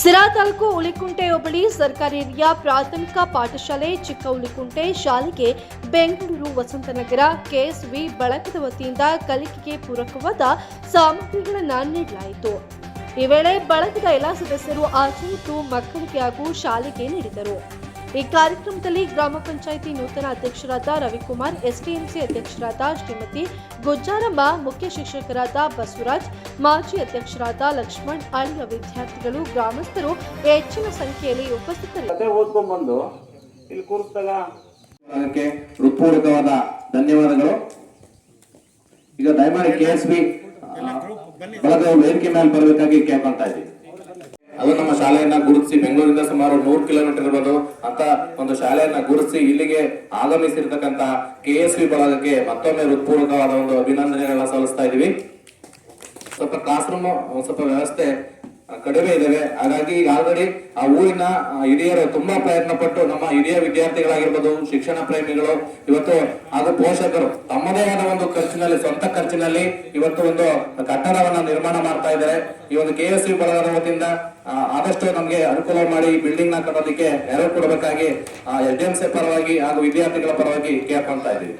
ಸಿರಾ ತಾಲೂಕು ಉಳಿಕುಂಟೆ ಹೋಬಳಿ ಸರ್ಕಾರಿ ಹಿರಿಯ ಪ್ರಾಥಮಿಕ ಪಾಠಶಾಲೆ ಚಿಕ್ಕ ಉಳಿಕುಂಟೆ ಶಾಲೆಗೆ ಬೆಂಗಳೂರು ವಸಂತನಗರ ಕೆಎಸ್ವಿ ಬಳಕದ ವತಿಯಿಂದ ಕಲಿಕೆಗೆ ಪೂರಕವಾದ ಸಾಮಗ್ರಿಗಳನ್ನು ನೀಡಲಾಯಿತು. ಈ ವೇಳೆ ಬಳಗದ ಎಲ್ಲ ಸದಸ್ಯರು ಆಚರಿತು ಮಕ್ಕಳಿಗೆ ಹಾಗೂ ಶಾಲೆಗೆ ನೀಡಿದರು. ಈ ಕಾರ್ಯಕ್ರಮದಲ್ಲಿ ಗ್ರಾಮ ಪಂಚಾಯಿತಿ ನೂತನ ಅಧ್ಯಕ್ಷರಾದ ರವಿಕುಮಾರ್, ಎಸ್ಡಿಎಂಸಿ ಅಧ್ಯಕ್ಷರಾದ ಶ್ರೀಮತಿ ಗುಜ್ಜಾರಮ್ಮ, ಮುಖ್ಯ ಶಿಕ್ಷಕರಾದ ಬಸವರಾಜ್, ಮಾಜಿ ಅಧ್ಯಕ್ಷರಾದ ಲಕ್ಷ್ಮಣ್, ಅಳಿಯ ವಿದ್ಯಾರ್ಥಿಗಳು, ಗ್ರಾಮಸ್ಥರು ಹೆಚ್ಚಿನ ಸಂಖ್ಯೆಯಲ್ಲಿ ಉಪಸ್ಥಿತರಿದ್ದರು. ಹೃತ್ಪೂರ್ವಕವಾದ ಧನ್ಯವಾದಗಳು. ಈಗ ದಯಮಾಡಿ ಕೆ ಎಸ್ ಬಳಗ ವೇದಿಕೆ ಮೇಲೆ ಬರಬೇಕಾಗಿ ಕೇಳ್ಕೊಳ್ತಾ ಇದ್ದೀವಿ ಶಾಲೆಯನ್ನ ಗುರುತಿಸಿ ಬೆಂಗಳೂರಿಂದ ಸುಮಾರು ನೂರು ಕಿಲೋಮೀಟರ್ ಇರ್ಬೋದು ಅಂತ ಒಂದು ಶಾಲೆಯನ್ನ ಗುರುತಿಸಿ ಇಲ್ಲಿಗೆ ಆಗಮಿಸಿರ್ತಕ್ಕಂತ ಕೆ ಎಸ್ ವಿ ಬಳಗಕ್ಕೆ ಮತ್ತೊಮ್ಮೆ ಹೃತ್ಪೂರ್ವಕವಾದ ಒಂದು ಅಭಿನಂದನೆಗಳನ್ನ ಸಲ್ಲಿಸ್ತಾ ಇದೀವಿ ಸ್ವಲ್ಪ ಕ್ಲಾಸ್ ರೂಮ್ ಸ್ವಲ್ಪ ವ್ಯವಸ್ಥೆ ಕಡಿಮೆ ಇದ್ದಾವೆ. ಹಾಗಾಗಿ ಈಗ ಆಲ್ರೆಡಿ ಆ ಊರಿನ ಆ, ಹಿರಿಯರು ತುಂಬಾ ಪ್ರಯತ್ನ ಪಟ್ಟು ನಮ್ಮ ಹಿರಿಯ ವಿದ್ಯಾರ್ಥಿಗಳಾಗಿರ್ಬೋದು ಶಿಕ್ಷಣ ಪ್ರೇಮಿಗಳು ಇವತ್ತು ಹಾಗೂ ಪೋಷಕರು ತಮ್ಮದೇ ಆದ ಒಂದು ಖರ್ಚಿನಲ್ಲಿ ಸ್ವಂತ ಖರ್ಚಿನಲ್ಲಿ ಇವತ್ತು ಒಂದು ಕಟ್ಟಡವನ್ನ ನಿರ್ಮಾಣ ಮಾಡ್ತಾ ಇದ್ದಾರೆ. ಈ ಒಂದು ಕೆ ಎಸ್ ಯು ಬಳಗದ ವತಿಯಿಂದ ಆದಷ್ಟು ನಮಗೆ ಅನುಕೂಲ ಮಾಡಿ ಈ ಬಿಲ್ಡಿಂಗ್ನ ಕಟ್ಟೋದಕ್ಕೆ ನೆರವು ಕೊಡಬೇಕಾಗಿ ಎಸ್ ಡಿ ಎಂ ಸಿ ಪರವಾಗಿ ಹಾಗೂ ವಿದ್ಯಾರ್ಥಿಗಳ ಪರವಾಗಿ ಕೇಳ್ಕೊಳ್ತಾ ಇದ್ದೀವಿ.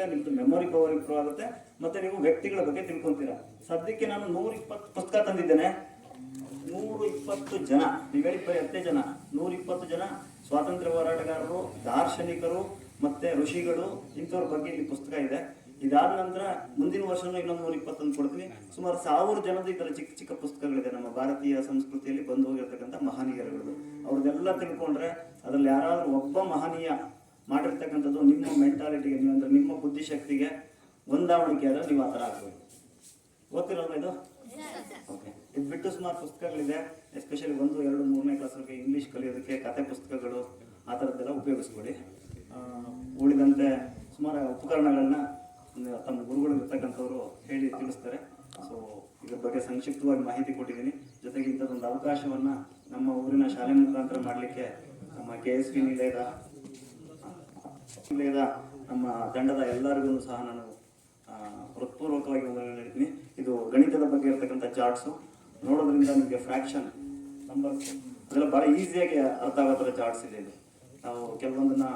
ಆಗುತ್ತೆ ನಿಮ್ದು ಮೆಮೊರಿ ಪವರ್ ಇಂಪ್ರೂವ್ ಆಗುತ್ತೆ. ಮತ್ತೆ ನೀವು ವ್ಯಕ್ತಿಗಳ ಬಗ್ಗೆ ತಿಳ್ಕೊಂತೀರಾ. ಸದ್ಯಕ್ಕೆ ನಾನು ನೂರ ಇಪ್ಪತ್ತು ಪುಸ್ತಕ ತಂದಿದ್ದೇನೆ. ನೂರು ಇಪ್ಪತ್ತು ಜನ, ನೀವು ಹೇಳಿ ಬರೀ ಹತ್ತೇ ಜನ ನೂರ ಇಪ್ಪತ್ತು ಜನ ಸ್ವಾತಂತ್ರ್ಯ ಹೋರಾಟಗಾರರು, ದಾರ್ಶನಿಕರು, ಮತ್ತೆ ಋಷಿಗಳು, ಇಂಥವ್ರ ಬಗ್ಗೆ ಇಲ್ಲಿ ಪುಸ್ತಕ ಇದೆ. ಇದಾದ ನಂತರ ಮುಂದಿನ ವರ್ಷನೂ ಇನ್ನೊಂದು ನೂರ ಇಪ್ಪತ್ತೊಂದು ಕೊಡ್ತೀನಿ. ಸುಮಾರು ಸಾವಿರ ಜನದ ಥರ ಚಿಕ್ಕ ಚಿಕ್ಕ ಪುಸ್ತಕಗಳಿದೆ. ನಮ್ಮ ಭಾರತೀಯ ಸಂಸ್ಕೃತಿಯಲ್ಲಿ ಬಂದು ಹೋಗಿರ್ತಕ್ಕಂಥ ಮಹನೀಯರುಗಳು ಅವ್ರದ್ದೆಲ್ಲ ತಿಳ್ಕೊಂಡ್ರೆ, ಅದ್ರಲ್ಲಿ ಯಾರಾದರೂ ಒಬ್ಬ ಮಹನೀಯ ಮಾಡಿರ್ತಕ್ಕಂಥದ್ದು ನಿಮ್ಮ ಮೆಂಟಾಲಿಟಿಗೆ ನೀವು ಅಂದ್ರೆ ನಿಮ್ಮ ಬುದ್ಧಿಶಕ್ತಿಗೆ ಹೊಂದಾವಣಿಕೆ ಆದ್ರೆ ನೀವು ಆ ಥರ ಆಗ್ಬೋದು. ಗೊತ್ತಿರಲ್ವ ಇದು? ಓಕೆ ಇದು ಬಿಟ್ಟು ಸುಮಾರು ಪುಸ್ತಕಗಳಿದೆ. ಎಸ್ಪೆಷಲಿ ಒಂದು, ಎರಡು, ಮೂರನೇ ಕ್ಲಾಸ್ವರೆಗೆ ಇಂಗ್ಲೀಷ್ ಕಲಿಯೋದಕ್ಕೆ ಕತೆ ಪುಸ್ತಕಗಳು ಆ ಥರದ್ದೆಲ್ಲ ಉಪಯೋಗಿಸ್ಕೊಡಿ ಉಳಿದಂತೆ ಸುಮಾರು ಉಪಕರಣಗಳನ್ನ ತಮ್ಮ ಗುರುಗಳು ಇರ್ತಕ್ಕಂಥವ್ರು ಹೇಳಿ ತಿಳಿಸ್ತಾರೆ. ಸೊ ಇದ್ರ ಬಗ್ಗೆ ಸಂಕ್ಷಿಪ್ತವಾಗಿ ಮಾಹಿತಿ ಕೊಟ್ಟಿದ್ದೀನಿ. ಜೊತೆಗೆ ಇಂಥದ್ದೊಂದು ಅವಕಾಶವನ್ನ ನಮ್ಮ ಊರಿನ ಶಾಲೆ ಮುಖಾಂತರ ಮಾಡಲಿಕ್ಕೆ ನಮ್ಮ ಕೆ ಎಸ್ ಪಿ ನಿಲಯದ ನಮ್ಮ ತಂಡದ ಎಲ್ಲರಿಗೂ ಸಹ ನಾನು ಹೃತ್ಪೂರ್ವಕವಾಗಿ ಹೇಳ್ತೀನಿ. ಇದು ಗಣಿತದ ಬಗ್ಗೆ ಇರತಕ್ಕಂಥ ಚಾರ್ಟ್ಸು ನೋಡೋದ್ರಿಂದ ನಿಮಗೆ ಫ್ರಾಕ್ಷನ್ ನಂಬರ್ಸ್ ಅದೆಲ್ಲ ಭಾಳ ಈಸಿಯಾಗಿ ಅರ್ಥ ಆಗೋ ಥರ ಚಾರ್ಟ್ಸ್ ಇದೆ ಇದು. ನಾವು ಕೆಲವೊಂದನ್ನ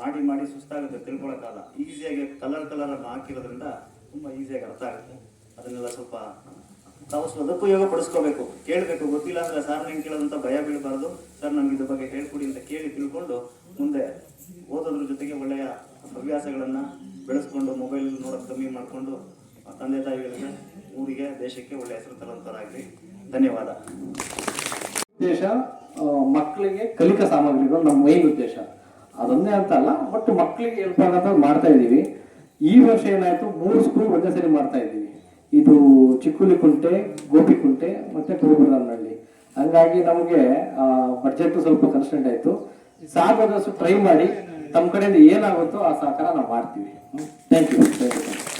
ಮಾಡಿ ಮಾಡಿ ಸುಸ್ತಾಗುತ್ತೆ ತಿಳ್ಕೊಳಕ್ಕಾಗಲ್ಲ. ಈಸಿಯಾಗಿ ಕಲರ್ ಕಲರ್ ಅನ್ನು ಹಾಕಿರೋದ್ರಿಂದ ತುಂಬ ಈಸಿಯಾಗಿ ಅರ್ಥ ಆಗುತ್ತೆ. ಅದನ್ನೆಲ್ಲ ಸ್ವಲ್ಪ ತಾವು ಸದುಪಯೋಗ ಪಡಿಸ್ಕೋಬೇಕು ಕೇಳಬೇಕು. ಗೊತ್ತಿಲ್ಲ ಅಂದ್ರೆ ಸರ್ ನಂಗೆ ಕೇಳೋದಂತ ಭಯ ಬೀಳಬಾರ್ದು. ಸರ್ ನಮ್ಗೆ ಇದ್ರ ಬಗ್ಗೆ ಹೇಳ್ಕೊಡಿ ಅಂತ ಕೇಳಿ ತಿಳ್ಕೊಂಡು ಮುಂದೆ ಓದೋದ್ರ ಜೊತೆಗೆ ಒಳ್ಳೆಯ ಹವ್ಯಾಸಗಳನ್ನ ಬೆಳೆಸ್ಕೊಂಡು ಮೊಬೈಲ್ ನೋಡೋದು ಕಮ್ಮಿ ಮಾಡಿಕೊಂಡು ತಂದೆ ತಾಯಿಗಳಿಗೆ, ಊರಿಗೆ, ದೇಶಕ್ಕೆ ಒಳ್ಳೆಯ ಹೆಸರು ತರುವಂತರಾಗ್ಲಿ ಧನ್ಯವಾದ. ಉದ್ದೇಶ ಮಕ್ಕಳಿಗೆ ಕಲಿಕಾ ಸಾಮಗ್ರಿಗಳು ನಮ್ಮ ಮೈನ್ ಉದ್ದೇಶ. ಅದೊಂದೇ ಅಂತ ಅಲ್ಲ ಬಟ್ ಮಕ್ಕಳಿಗೆ ಹೆಲ್ಪ್ ಆಗತ್ತ ಮಾಡ್ತಾ ಇದ್ದೀವಿ. ಈ ವರ್ಷ ಏನಾಯ್ತು? ಮೂರು ಸ್ಕೂಲ್ ಒಂದೇ ಸರಿ ಮಾಡ್ತಾ ಇದ್ದೀವಿ. ಇದು ಚಿಕ್ಕುಲಿ ಕುಂಟೆ ಗೋಪಿಕುಂಟೆ ಮತ್ತೆ ಕುರುಬರನಹಳ್ಳಿ ಹಂಗಾಗಿ ನಮಗೆ ಬಡ್ಜೆಟ್ ಸ್ವಲ್ಪ ಕನ್ಸ್ಟೆಂಟ್ ಆಯ್ತು. ಸಾಕಾದಷ್ಟು ಟ್ರೈ ಮಾಡಿ ತಮ್ಮ ಕಡೆಯಿಂದ ಏನಾಗುತ್ತೋ ಆ ಸಹಕಾರ ನಾವು ಮಾಡ್ತೀವಿ. Thank you thank you